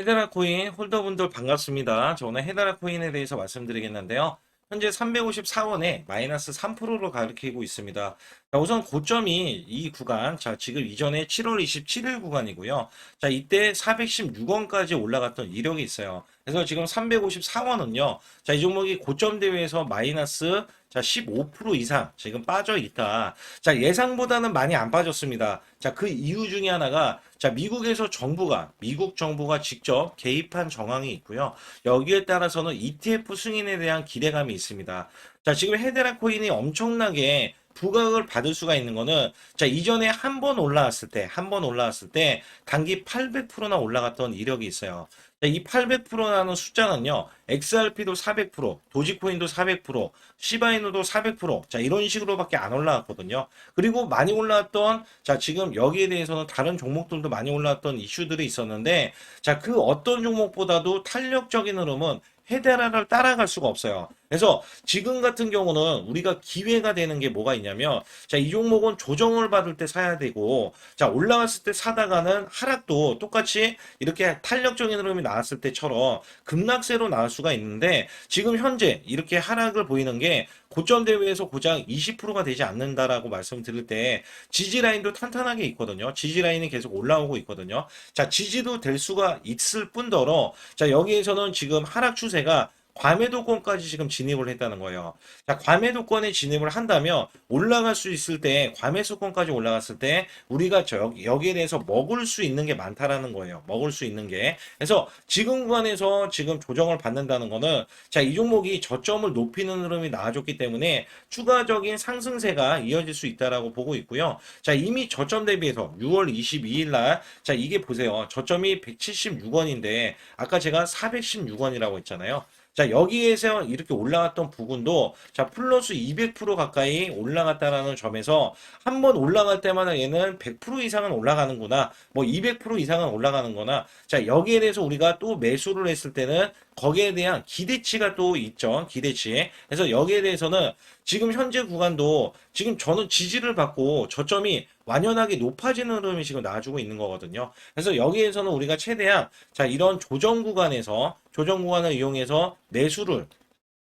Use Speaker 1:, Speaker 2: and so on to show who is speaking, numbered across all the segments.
Speaker 1: 헤드라 코인 홀더분들 반갑습니다. 저 오늘 헤드라 코인에 대해서 말씀드리겠는데요. 현재 354원에 마이너스 3%로 가리키고 있습니다. 자, 우선 고점이 이 구간, 자, 지금 이전에 7월 27일 구간이고요. 자, 이때 416원까지 올라갔던 이력이 있어요. 그래서 지금 354원은요, 자, 이 종목이 고점 대회에서 마이너스 자, 15% 이상 지금 빠져 있다. 자, 예상보다는 많이 안 빠졌습니다. 자, 그 이유 중에 하나가 자, 미국에서 정부가 미국 정부가 직접 개입한 정황이 있고요. 여기에 따라서는 ETF 승인에 대한 기대감이 있습니다. 자, 지금 헤데라 코인이 엄청나게 부각을 받을 수가 있는 거는 자 이전에 한 번 올라왔을 때 한 번 올라왔을 때 단기 800%나 올라갔던 이력이 있어요. 자, 이 800%라는 숫자는요. XRP도 400%, 도지코인도 400%, 시바이누도 400%. 자, 이런 식으로밖에 안 올라왔거든요. 그리고 많이 올라왔던 자, 지금 여기에 대해서는 다른 종목들도 많이 올라왔던 이슈들이 있었는데 자, 그 어떤 종목보다도 탄력적인 흐름은 헤데라를 따라갈 수가 없어요. 그래서 지금 같은 경우는 우리가 기회가 되는 게 뭐가 있냐면 자, 이 종목은 조정을 받을 때 사야 되고 자, 올라갔을 때 사다가는 하락도 똑같이 이렇게 탄력적인 흐름이 나왔을 때처럼 급락세로 나올 수가 있는데 지금 현재 이렇게 하락을 보이는 게 고점 대회에서 고작 20%가 되지 않는다라고 말씀드릴 때 지지 라인도 탄탄하게 있거든요. 지지 라인이 계속 올라오고 있거든요. 자, 지지도 될 수가 있을 뿐더러 자, 여기에서는 지금 하락 추세가 과매도권까지 지금 진입을 했다는 거예요. 자, 과매도권에 진입을 한다면 올라갈 수 있을 때, 과매수권까지 올라갔을 때 우리가 저 여기, 여기에 대해서 먹을 수 있는 게 많다라는 거예요. 먹을 수 있는 게. 그래서 지금 구간에서 지금 조정을 받는다는 거는 자, 이 종목이 저점을 높이는 흐름이 나와줬기 때문에 추가적인 상승세가 이어질 수 있다라고 보고 있고요. 자, 이미 저점 대비해서 6월 22일 날 자, 이게 보세요. 저점이 176원인데 아까 제가 416원이라고 했잖아요. 자, 여기에서 이렇게 올라갔던 부분도 자, 플러스 200% 가까이 올라갔다라는 점에서 한 번 올라갈 때마다 얘는 100% 이상은 올라가는구나. 뭐 200% 이상은 올라가는 거나. 자, 여기에 대해서 우리가 또 매수를 했을 때는 거기에 대한 기대치가 또 있죠. 기대치. 그래서 여기에 대해서는 지금 현재 구간도 지금 저는 지지를 받고 저점이 완연하게 높아지는 흐름이 지금 나와주고 있는 거거든요. 그래서 여기에서는 우리가 최대한 자 이런 조정 구간에서 조정 구간을 이용해서 매수를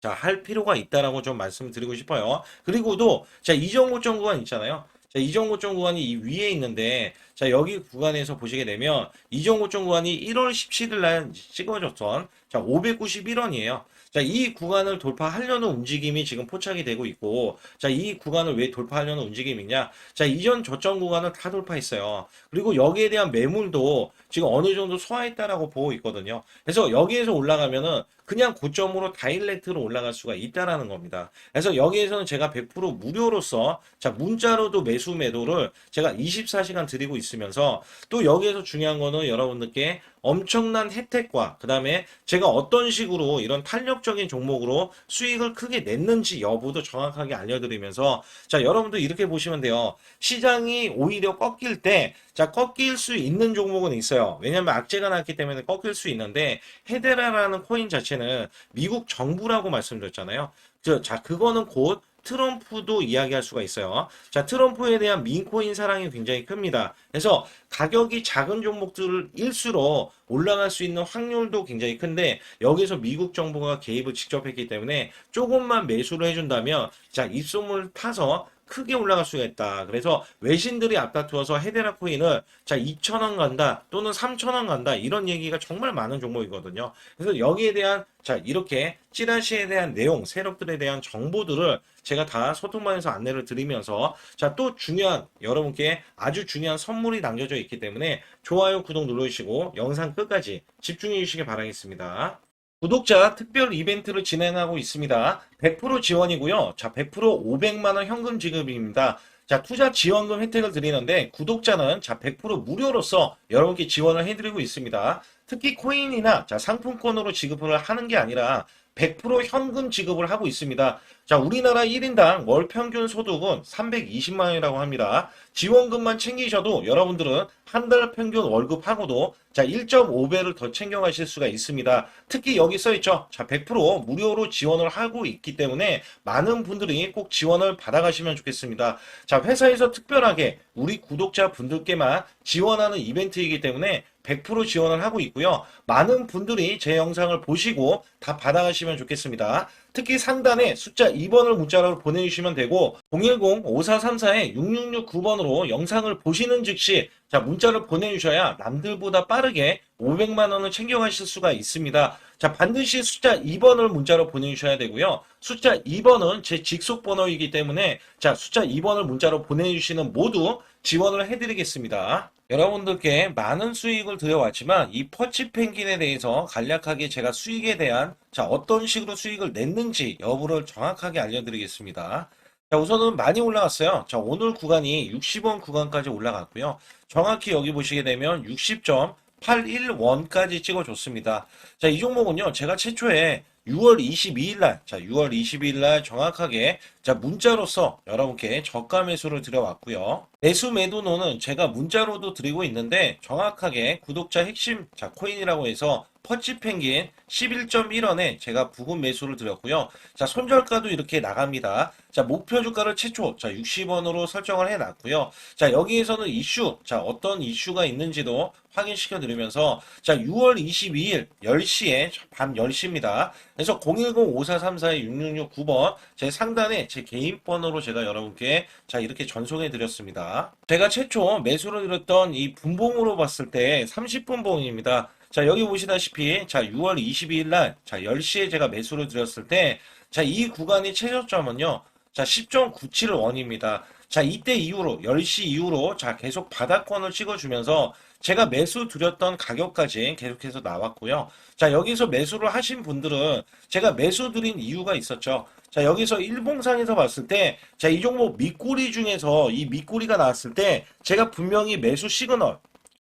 Speaker 1: 자, 할 필요가 있다라고 좀 말씀드리고 싶어요. 그리고도 자, 이전 고점 구간 있잖아요. 자, 이전 고점 구간이 이 위에 있는데 자, 여기 구간에서 보시게 되면 이전 고점 구간이 1월 17일 날 찍어줬던 자, 591원이에요. 자, 이 구간을 돌파하려는 움직임이 지금 포착이 되고 있고, 자, 이 구간을 왜 돌파하려는 움직임이냐? 자, 이전 저점 구간을 다 돌파했어요. 그리고 여기에 대한 매물도 지금 어느 정도 소화했다라고 보고 있거든요. 그래서 여기에서 올라가면은 그냥 고점으로 다일렉트로 올라갈 수가 있다라는 겁니다. 그래서 여기에서는 제가 100% 무료로서 자, 문자로도 매수 매도를 제가 24시간 드리고 있으면서 또 여기에서 중요한 거는 여러분들께 엄청난 혜택과 그 다음에 제가 어떤 식으로 이런 탄력적인 종목으로 수익을 크게 냈는지 여부도 정확하게 알려드리면서 자 여러분들 이렇게 보시면 돼요 시장이 오히려 꺾일 때 자 꺾일 수 있는 종목은 있어요 왜냐하면 악재가 났기 때문에 꺾일 수 있는데 헤데라라는 코인 자체는 미국 정부라고 말씀드렸잖아요 저, 자 그거는 곧 트럼프도 이야기할 수가 있어요. 자, 트럼프에 대한 민코인 사랑이 굉장히 큽니다. 그래서 가격이 작은 종목들일수록 올라갈 수 있는 확률도 굉장히 큰데 여기서 미국 정부가 개입을 직접 했기 때문에 조금만 매수를 해준다면 자, 입소문을 타서 크게 올라갈 수가 있다. 그래서 외신들이 앞다투어서 헤데라 코인을 자 2,000원 간다 또는 3,000원 간다 이런 얘기가 정말 많은 종목이거든요. 그래서 여기에 대한 자 이렇게 찌라시에 대한 내용, 세력들에 대한 정보들을 제가 다 소통방에서 안내를 드리면서 자 또 중요한 여러분께 아주 중요한 선물이 남겨져 있기 때문에 좋아요, 구독 눌러주시고 영상 끝까지 집중해 주시기 바라겠습니다. 구독자 특별 이벤트를 진행하고 있습니다. 100% 지원이고요. 자, 100% 500만 원 현금 지급입니다. 자, 투자 지원금 혜택을 드리는데 구독자는 자, 100% 무료로서 여러분께 지원을 해드리고 있습니다. 특히 코인이나 자, 상품권으로 지급을 하는 게 아니라 100% 현금 지급을 하고 있습니다. 자, 우리나라 1인당 월 평균 소득은 320만 원이라고 합니다. 지원금만 챙기셔도 여러분들은 한 달 평균 월급하고도 자, 자, 1.5배를 더 챙겨가실 수가 있습니다. 특히 여기 써있죠. 자, 100% 무료로 지원을 하고 있기 때문에 많은 분들이 꼭 지원을 받아가시면 좋겠습니다. 자, 회사에서 특별하게 우리 구독자 분들께만 지원하는 이벤트이기 때문에 100% 지원을 하고 있고요. 많은 분들이 제 영상을 보시고 다 받아가시면 좋겠습니다. 특히 상단에 숫자 2번을 문자로 보내주시면 되고 010-5434-6669번으로 영상을 보시는 즉시 자 문자를 보내주셔야 남들보다 빠르게 500만 원을 챙겨가실 수가 있습니다. 자 반드시 숫자 2번을 문자로 보내주셔야 되고요. 숫자 2번은 제 직속 번호이기 때문에 자 숫자 2번을 문자로 보내주시는 모두 지원을 해드리겠습니다. 여러분들께 많은 수익을 드려왔지만 이 퍼치 펭귄에 대해서 간략하게 제가 수익에 대한 자 어떤 식으로 수익을 냈는지 여부를 정확하게 알려드리겠습니다. 자 우선은 많이 올라갔어요. 자 오늘 구간이 60원 구간까지 올라갔고요. 정확히 여기 보시게 되면 60.81원까지 찍어줬습니다. 자 이 종목은요 제가 최초에 6월 22일 날, 자, 6월 22일 날 정확하게, 자, 문자로서 여러분께 저가 매수를 드려왔고요. 매수 매도노는 제가 문자로도 드리고 있는데, 정확하게 구독자 핵심, 자, 코인이라고 해서 퍼치 펭귄 11.1원에 제가 부금 매수를 드렸고요. 자, 손절가도 이렇게 나갑니다. 자, 목표 주가를 최초, 자, 60원으로 설정을 해 놨고요. 자, 여기에서는 이슈, 자, 어떤 이슈가 있는지도 확인시켜 드리면서, 자, 6월 22일 10시에, 밤 10시입니다. 그래서 010-5434-6669번 제 상단에 제 개인 번호로 제가 여러분께 자 이렇게 전송해 드렸습니다. 제가 최초 매수를 드렸던 이 분봉으로 봤을 때 30분봉입니다. 자 여기 보시다시피 자 6월 22일 날 자 10시에 제가 매수를 드렸을 때 자 이 구간의 최저점은요. 자 10.97원입니다. 자 이때 이후로 10시 이후로 자 계속 바닥권을 찍어주면서 제가 매수 드렸던 가격까지 계속해서 나왔고요. 자, 여기서 매수를 하신 분들은 제가 매수 드린 이유가 있었죠. 자, 여기서 일봉상에서 봤을 때, 자, 이 종목 밑꼬리 중에서 이 밑꼬리가 나왔을 때, 제가 분명히 매수 시그널,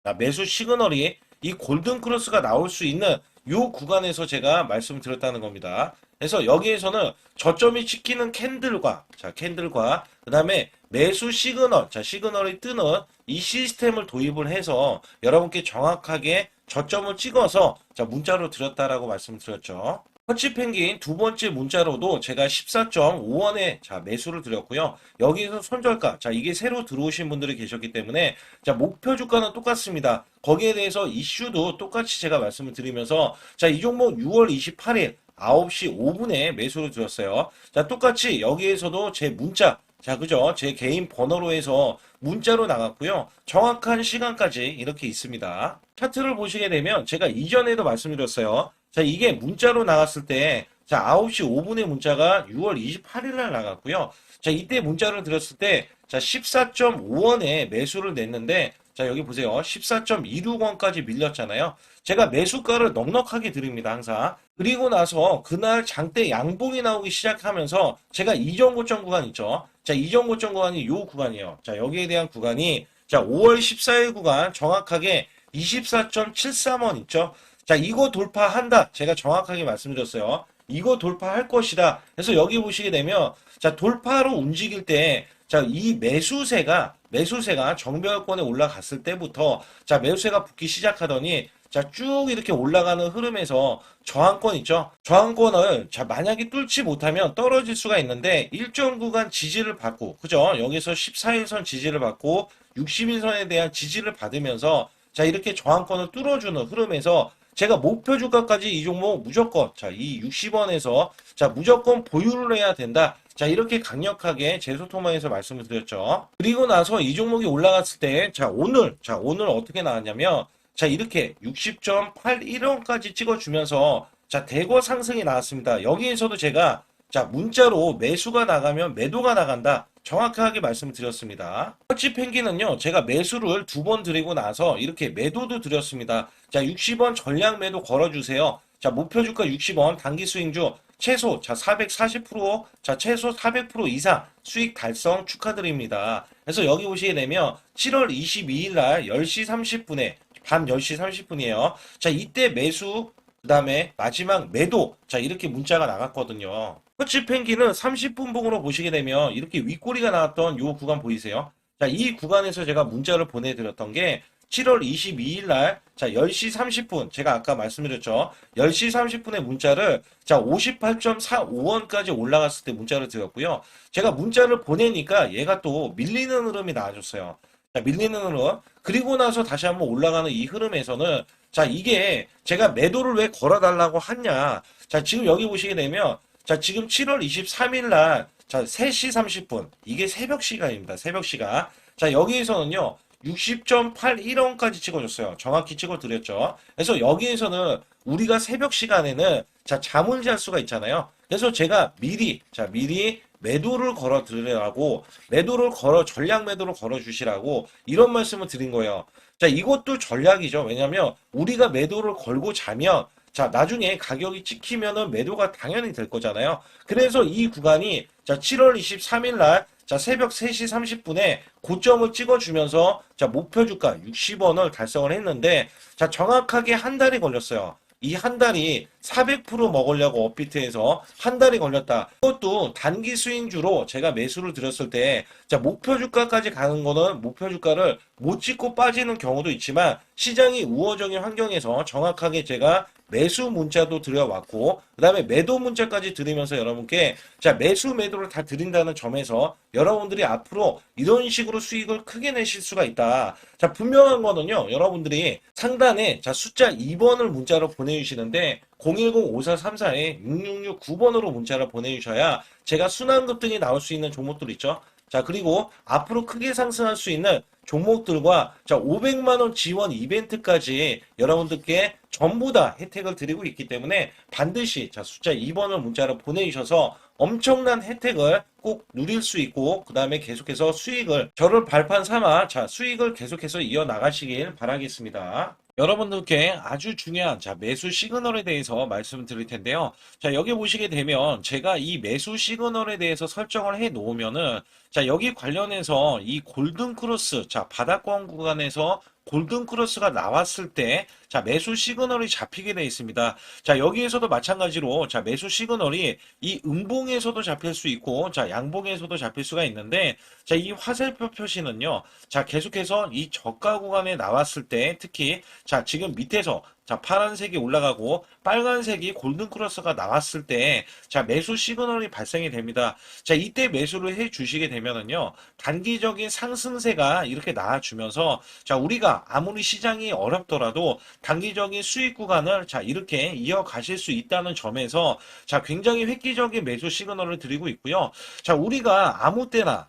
Speaker 1: 자, 매수 시그널이 이 골든 크로스가 나올 수 있는 요 구간에서 제가 말씀드렸다는 겁니다. 그래서 여기에서는 저점이 찍히는 캔들과, 자, 캔들과, 그 다음에 매수 시그널, 자, 시그널이 뜨는 이 시스템을 도입을 해서 여러분께 정확하게 저점을 찍어서 자, 문자로 드렸다라고 말씀드렸죠. 터치 펭귄 두 번째 문자로도 제가 14.5원에 자, 매수를 드렸고요. 여기에서 손절가. 자, 이게 새로 들어오신 분들이 계셨기 때문에 자, 목표 주가는 똑같습니다. 거기에 대해서 이슈도 똑같이 제가 말씀을 드리면서 자, 이 종목 6월 28일 9시 5분에 매수를 드렸어요. 자, 똑같이 여기에서도 제 문자 자, 그죠? 제 개인 번호로 해서 문자로 나갔고요. 정확한 시간까지 이렇게 있습니다. 차트를 보시게 되면 제가 이전에도 말씀드렸어요. 자, 이게 문자로 나갔을 때, 자, 9시 5분에 문자가 6월 28일 날 나갔고요. 자, 이때 문자를 드렸을 때, 자, 14.5원에 매수를 냈는데, 자, 여기 보세요. 14.26원까지 밀렸잖아요. 제가 매수가를 넉넉하게 드립니다, 항상. 그리고 나서 그날 장대 양봉이 나오기 시작하면서 제가 이전 고점 구간 있죠. 자, 이전 고점 구간이 요 구간이에요. 자, 여기에 대한 구간이 자, 5월 14일 구간 정확하게 24.73원 있죠. 자, 이거 돌파한다. 제가 정확하게 말씀드렸어요. 이거 돌파할 것이다. 그래서 여기 보시게 되면 자, 돌파로 움직일 때 자, 이 매수세가 매수세가 정배열권에 올라갔을 때부터 자, 매수세가 붙기 시작하더니 자, 쭉 이렇게 올라가는 흐름에서 저항권 있죠? 저항권을 자, 만약에 뚫지 못하면 떨어질 수가 있는데 일정 구간 지지를 받고 그죠? 여기서 14일선 지지를 받고 60일선에 대한 지지를 받으면서 자, 이렇게 저항권을 뚫어주는 흐름에서 제가 목표 주가까지 이 종목 무조건 자, 이 60원에서 자, 무조건 보유를 해야 된다. 자, 이렇게 강력하게 제 소통망에서 말씀을 드렸죠. 그리고 나서 이 종목이 올라갔을 때, 자, 오늘, 자, 오늘 어떻게 나왔냐면, 자, 이렇게 60.81원까지 찍어주면서, 자, 대거 상승이 나왔습니다. 여기에서도 제가, 자, 문자로 매수가 나가면 매도가 나간다. 정확하게 말씀을 드렸습니다. 터치 펭귄은요, 제가 매수를 두 번 드리고 나서 이렇게 매도도 드렸습니다. 자, 60원 전량 매도 걸어주세요. 자, 목표 주가 60원, 단기 수익주 최소, 자, 440%, 자, 최소 400% 이상 수익 달성 축하드립니다. 그래서 여기 오시게 되면 7월 22일 날 10시 30분에, 밤 10시 30분이에요. 자, 이때 매수, 그 다음에 마지막 매도, 자, 이렇게 문자가 나갔거든요. 터치 펭귄은 30분 봉으로 보시게 되면 이렇게 윗꼬리가 나왔던 요 구간 보이세요? 자, 이 구간에서 제가 문자를 보내드렸던 게 7월 22일 날, 자, 10시 30분, 제가 아까 말씀드렸죠. 10시 30분에 문자를, 자, 58.45원까지 올라갔을 때 문자를 드렸고요. 제가 문자를 보내니까 얘가 또 밀리는 흐름이 나와줬어요. 자, 밀리는 흐름. 그리고 나서 다시 한번 올라가는 이 흐름에서는, 자, 이게 제가 매도를 왜 걸어달라고 하냐. 자, 지금 여기 보시게 되면, 자, 지금 7월 23일 날, 자, 3시 30분. 이게 새벽 시간입니다. 새벽 시간. 자, 여기에서는요, 60.81원까지 찍어줬어요. 정확히 찍어드렸죠. 그래서 여기에서는 우리가 새벽 시간에는 자, 잠을 잘 수가 있잖아요. 그래서 제가 미리, 자, 미리 매도를 걸어 드리라고, 매도를 걸어, 전략 매도를 걸어 주시라고 이런 말씀을 드린 거예요. 자, 이것도 전략이죠. 왜냐면 우리가 매도를 걸고 자면 자, 나중에 가격이 찍히면은 매도가 당연히 될 거잖아요. 그래서 이 구간이 자, 7월 23일 날 자, 새벽 3시 30분에 고점을 찍어주면서 자, 목표 주가 60원을 달성을 했는데 자, 정확하게 한 달이 걸렸어요. 이 한 달이 400% 먹으려고 업비트에서 한 달이 걸렸다. 그것도 단기 스윙주로 제가 매수를 드렸을 때, 자, 목표 주가까지 가는 거는 목표 주가를 못 찍고 빠지는 경우도 있지만, 시장이 우호적인 환경에서 정확하게 제가 매수 문자도 드려왔고, 그 다음에 매도 문자까지 드리면서 여러분께, 자, 매수 매도를 다 드린다는 점에서 여러분들이 앞으로 이런 식으로 수익을 크게 내실 수가 있다. 자, 분명한 거는요, 여러분들이 상단에, 자, 숫자 2번을 문자로 보내주시는데, 010-5434에 6669번으로 문자를 보내주셔야 제가 순환급 등이 나올 수 있는 종목들 있죠. 자, 그리고 앞으로 크게 상승할 수 있는 종목들과 자, 500만원 지원 이벤트까지 여러분들께 전부 다 혜택을 드리고 있기 때문에 반드시 자, 숫자 2번을 문자로 보내주셔서 엄청난 혜택을 꼭 누릴 수 있고 그 다음에 계속해서 수익을 저를 발판 삼아 자 수익을 계속해서 이어 나가시길 바라겠습니다. 여러분들께 아주 중요한 자 매수 시그널에 대해서 말씀드릴 텐데요. 자 여기 보시게 되면 제가 이 매수 시그널에 대해서 설정을 해 놓으면은 자 여기 관련해서 이 골든 크로스 자 바닥권 구간에서 골든 크로스가 나왔을 때, 자, 매수 시그널이 잡히게 되어 있습니다. 자, 여기에서도 마찬가지로, 자, 매수 시그널이 이 음봉에서도 잡힐 수 있고, 자, 양봉에서도 잡힐 수가 있는데, 자, 이 화살표 표시는요, 자, 계속해서 이 저가 구간에 나왔을 때, 특히, 자, 지금 밑에서, 자, 파란색이 올라가고 빨간색이 골든 크로스가 나왔을 때, 자, 매수 시그널이 발생이 됩니다. 자, 이때 매수를 해 주시게 되면은요, 단기적인 상승세가 이렇게 나와 주면서, 자, 우리가 아무리 시장이 어렵더라도 단기적인 수익 구간을 자, 이렇게 이어 가실 수 있다는 점에서, 자, 굉장히 획기적인 매수 시그널을 드리고 있고요. 자, 우리가 아무 때나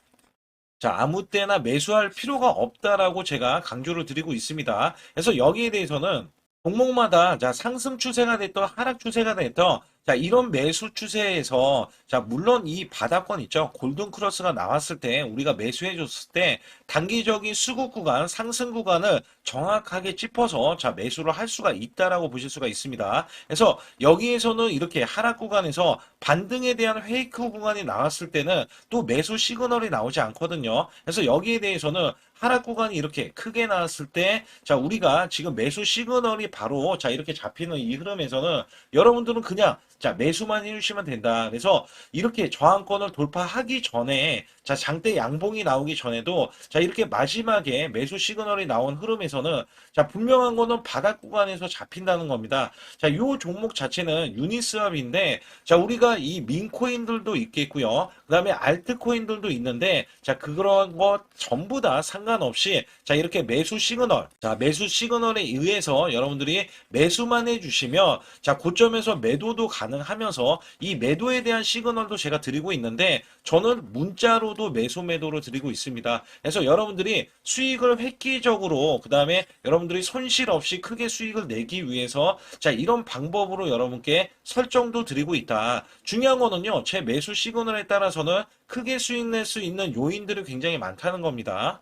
Speaker 1: 자, 아무 때나 매수할 필요가 없다라고 제가 강조를 드리고 있습니다. 그래서 여기에 대해서는 종목마다 자 상승 추세가 됐던 하락 추세가 됐던 자 이런 매수 추세에서 자 물론 이 바닥권 있죠. 골든 크로스가 나왔을 때 우리가 매수해 줬을 때 단기적인 수급 구간 상승 구간을 정확하게 짚어서 자 매수를 할 수가 있다라고 보실 수가 있습니다. 그래서 여기에서는 이렇게 하락 구간에서 반등에 대한 페이크 구간이 나왔을 때는 또 매수 시그널이 나오지 않거든요. 그래서 여기에 대해서는 하락 구간이 이렇게 크게 나왔을 때, 자, 우리가 지금 매수 시그널이 바로, 자, 이렇게 잡히는 이 흐름에서는 여러분들은 그냥, 자, 매수만 해주시면 된다. 그래서 이렇게 저항권을 돌파하기 전에, 자, 장대 양봉이 나오기 전에도, 자, 이렇게 마지막에 매수 시그널이 나온 흐름에서는, 자, 분명한 거는 바닥 구간에서 잡힌다는 겁니다. 자, 요 종목 자체는 유니스왑인데, 자, 우리가 이 민코인들도 있겠고요. 그 다음에 알트코인들도 있는데, 자, 그런 것 전부 다 상관없이, 자, 이렇게 매수 시그널, 자, 매수 시그널에 의해서 여러분들이 매수만 해주시면, 자, 고점에서 매도도 가능 하면서 이 매도에 대한 시그널도 제가 드리고 있는데, 저는 문자로도 매수 매도를 드리고 있습니다. 그래서 여러분들이 수익을 획기적으로, 그 다음에 여러분들이 손실 없이 크게 수익을 내기 위해서, 자, 이런 방법으로 여러분께 설정도 드리고 있다. 중요한 거는요, 제 매수 시그널에 따라서는 크게 수익 낼 수 있는 요인들이 굉장히 많다는 겁니다.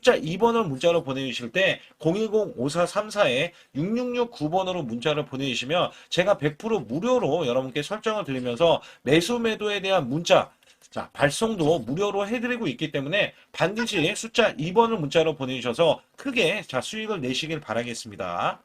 Speaker 1: 숫자 2번을 문자로 보내주실 때 010-5434에 6669번으로 문자를 보내주시면 제가 100% 무료로 여러분께 설정을 드리면서 매수 매도에 대한 문자 자, 발송도 무료로 해드리고 있기 때문에 반드시 숫자 2번을 문자로 보내주셔서 크게 자, 수익을 내시길 바라겠습니다.